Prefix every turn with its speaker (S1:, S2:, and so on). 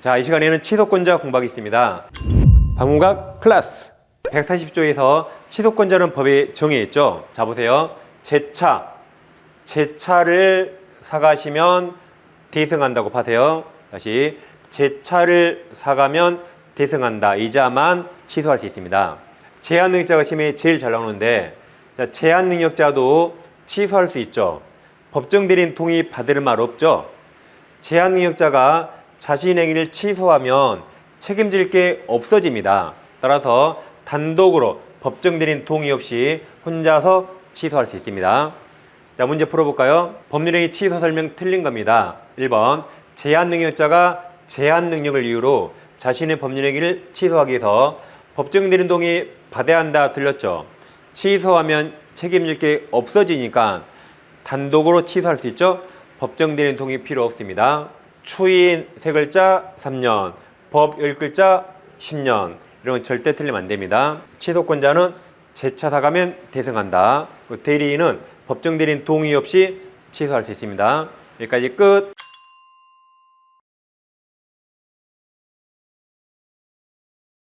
S1: 자, 이 시간에는 취소권자 공부하겠습니다. 방문각 클래스 140조에서 취소권자는 법에 정해 있죠. 자, 보세요. 제 차, 제 차를 사가시면 대승한다고 파세요. 다시 제 차를 사가면 대승한다. 이자만 취소할 수 있습니다. 제한 능력자가 시험에 제일 잘 나오는데 자, 제한 능력자도 취소할 수 있죠. 법정 대리인 동의 받을 말 없죠. 제한 능력자가 자신의 행위를 취소하면 책임질 게 없어집니다. 따라서 단독으로 법정 대리인 동의 없이 혼자서 취소할 수 있습니다. 자, 문제 풀어볼까요? 법률행위 취소 설명 틀린 겁니다. 1번. 제한 능력자가 제한 능력을 이유로 자신의 법률행위를 취소하기 위해서 법정 대리인 동의 받아야 한다 틀렸죠. 취소하면 책임질 게 없어지니까 단독으로 취소할 수 있죠. 법정 대리인 동의 필요 없습니다. 추인 세 글자 3년, 법 10글자 10년. 이런 건 절대 틀리면 안 됩니다. 취소권자는 재차 사가면 대승한다. 그 대리인은 법정 대리인 동의 없이 취소할 수 있습니다. 여기까지 끝.